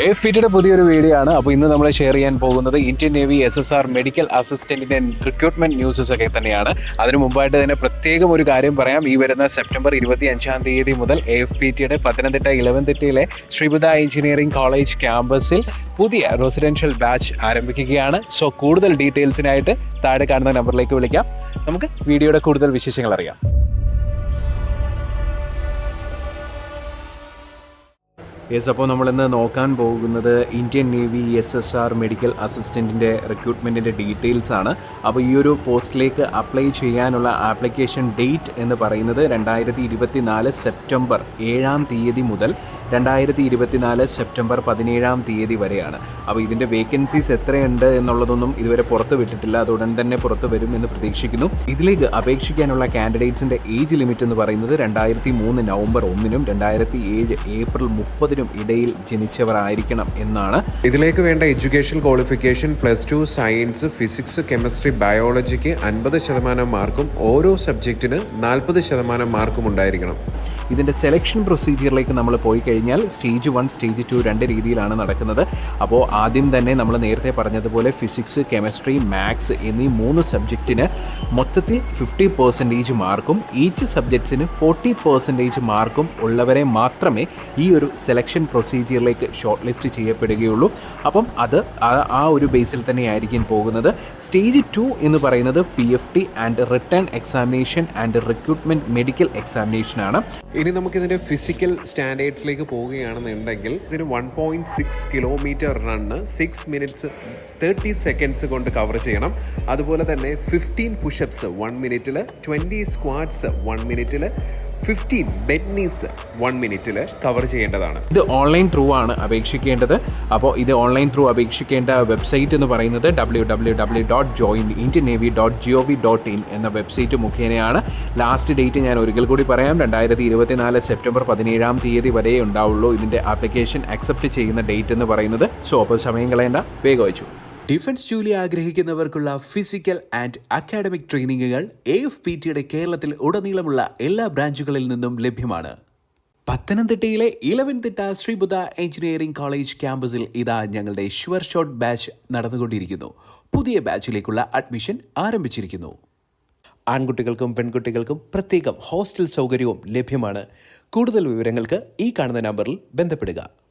F ഫിറ്റിയുടെ പുതിയൊരു video ആണ് അപ്പോൾ ഇന്ന് നമ്മൾ ഷെയർ ചെയ്യാൻ പോകുന്നത് Indian navy S S R medical അസിസ്റ്റന്റിന്റെ recruitment newses ഒക്കെ തന്നെയാണ്. അതിനു മുമ്പായിട്ട് തന്നെ പ്രത്യേകം ഒരു കാര്യം പറയാം. ഈ വരുന്ന സെപ്റ്റംബർ ഇരുപത്തി അഞ്ചാം തീയതി മുതൽ എഫ് പി ടിയുടെ പത്തനംതിട്ട ഇലവൻതിട്ടയിലെ ശ്രീബുദ്ധ എഞ്ചിനീയറിംഗ് കോളേജ് ക്യാമ്പസിൽ പുതിയ റെസിഡൻഷ്യൽ ബാച്ച് ആരംഭിക്കുകയാണ്. സോ കൂടുതൽ ഡീറ്റെയിൽസിനായിട്ട് താഴെ കാണുന്ന നമ്പറിലേക്ക് വിളിക്കാം. നമുക്ക് വീഡിയോയുടെ കൂടുതൽ വിശേഷങ്ങൾ അറിയാം. യെസ് അപ്പോൾ നമ്മളിന്ന് നോക്കാൻ പോകുന്നത് Indian navy S S R medical അസിസ്റ്റന്റിന്റെ റിക്രൂട്ട്മെന്റിന്റെ ഡീറ്റെയിൽസ് ആണ്. അപ്പോൾ ഈ ഒരു പോസ്റ്റിലേക്ക് അപ്ലൈ ചെയ്യാനുള്ള ആപ്ലിക്കേഷൻ ഡേറ്റ് എന്ന് പറയുന്നത് രണ്ടായിരത്തി സെപ്റ്റംബർ ഏഴാം തീയതി മുതൽ രണ്ടായിരത്തി ഇരുപത്തിനാല് സെപ്റ്റംബർ പതിനേഴാം തീയതി വരെയാണ്. അപ്പോൾ ഇതിന്റെ വേക്കൻസീസ് എത്രയുണ്ട് എന്നുള്ളതൊന്നും ഇതുവരെ പുറത്ത് വിട്ടിട്ടില്ല. അത് ഉടൻ തന്നെ പുറത്ത് വരും എന്ന് പ്രതീക്ഷിക്കുന്നു. ഇതിലേക്ക് അപേക്ഷിക്കാനുള്ള കാൻഡിഡേറ്റ്സിന്റെ ഏജ് ലിമിറ്റ് എന്ന് പറയുന്നത് രണ്ടായിരത്തി മൂന്ന് നവംബർ ഒന്നിനും രണ്ടായിരത്തി ഏഴ് ഏപ്രിൽ മുപ്പതിനും ഇടയിൽ ജനിച്ചവരായിരിക്കണം എന്നാണ്. ഇതിലേക്ക് വേണ്ട education qualification plus two science physics chemistry ബയോളജിക്ക് അൻപത് ശതമാനം മാർക്കും ഓരോ സബ്ജക്റ്റിന് നാൽപ്പത് ശതമാനം മാർക്കും ഉണ്ടായിരിക്കണം. ഇതിന്റെ സെലക്ഷൻ പ്രൊസീജിയറിലേക്ക് നമ്മൾ പോയി കഴിഞ്ഞാൽ സ്റ്റേജ് വൺ സ്റ്റേജ് ടു രണ്ട് രീതിയിലാണ് നടക്കുന്നത്. അപ്പോൾ ആദ്യം തന്നെ നമ്മൾ നേരത്തെ പറഞ്ഞതുപോലെ ഫിസിക്സ് കെമിസ്ട്രി മാത്സ് എന്നീ മൂന്ന് സബ്ജക്റ്റിന് മൊത്തത്തിൽ ഫിഫ്റ്റി പെർസെന്റേജ് മാർക്കും ഈച്ച് സബ്ജക്ട്സിന് ഫോർട്ടി പെർസെന്റേജ് മാർക്കും ഉള്ളവരെ മാത്രമേ ഈ ഒരു സെലക്ഷൻ പ്രൊസീജിയറിലേക്ക് ഷോർട്ട് ലിസ്റ്റ് ചെയ്യപ്പെടുകയുള്ളൂ. അപ്പം അത് ആ- ഒരു ബേസിൽ തന്നെയായിരിക്കും പോകുന്നത്. സ്റ്റേജ് ടു എന്ന് പറയുന്നത് P F T and written examination and recruitment medical എക്സാമിനേഷനാണ് ഇനി നമുക്കിതിന്റെ ഫിസിക്കൽ സ്റ്റാൻഡേർഡ്സിലേക്ക് പോവുകയാണെന്നുണ്ടെങ്കിൽ ഇതിന് one point six kilometre run six minutes thirty seconds കൊണ്ട് കവർ ചെയ്യണം. അതുപോലെ തന്നെ ഫിഫ്റ്റീൻ പുഷപ്സ് വൺ മിനിറ്റിൽ ട്വന്റി സ്ക്വാഡ്സ് വൺ മിനിറ്റിൽ ഫിഫ്റ്റീൻ ബെഡ്നീസ് വൺ മിനിറ്റിൽ കവർ ചെയ്യേണ്ടതാണ്. ഇത് ഓൺലൈൻ ത്രൂ ആണ് അപേക്ഷിക്കേണ്ടത്. അപ്പോൾ ഇത് ഓൺലൈൻ ത്രൂ അപേക്ഷിക്കേണ്ട വെബ്സൈറ്റ് എന്ന് പറയുന്നത് W W W dot join Indian navy dot G O V dot in എന്ന വെബ്സൈറ്റ് മുഖേനയാണ്. ലാസ്റ്റ് ഡേറ്റ് ഞാൻ ഒരിക്കൽ കൂടി പറയാം. രണ്ടായിരത്തി ഇരുപത്തിനാല് സെപ്റ്റംബർ പതിനേഴാം തീയതി വരെ ഉണ്ടാവുള്ളൂ ഇതിന്റെ ആപ്ലിക്കേഷൻ അക്സെപ്റ്റ് ചെയ്യുന്ന ഡേറ്റ് എന്ന് പറയുന്നത്. സോ അപ്പോൾ സമയം കളയേണ്ട. വേഗം അയച്ചു. ഡിഫൻസ് ജോലി ആഗ്രഹിക്കുന്നവർക്കുള്ള ഫിസിക്കൽ ആൻഡ് അക്കാഡമിക് ട്രെയിനിങ്ങുകൾ എ എഫ് പി ടിയുടെ കേരളത്തിൽ ഉടനീളമുള്ള എല്ലാ ബ്രാഞ്ചുകളിൽ നിന്നും ലഭ്യമാണ്. പത്തനംതിട്ടയിലെ ഇലവൻതിട്ട ശ്രീബുദ്ധ എഞ്ചിനീയറിംഗ് കോളേജ് ക്യാമ്പസിൽ ഇതാ ഞങ്ങളുടെ ഷുവർ ഷോട്ട് ബാച്ച് നടന്നുകൊണ്ടിരിക്കുന്നു. പുതിയ ബാച്ചിലേക്കുള്ള അഡ്മിഷൻ ആരംഭിച്ചിരിക്കുന്നു. ആൺകുട്ടികൾക്കും പെൺകുട്ടികൾക്കും പ്രത്യേകം ഹോസ്റ്റൽ സൗകര്യവും ലഭ്യമാണ്. കൂടുതൽ വിവരങ്ങൾക്ക് ഈ കാണുന്ന നമ്പറിൽ ബന്ധപ്പെടുക.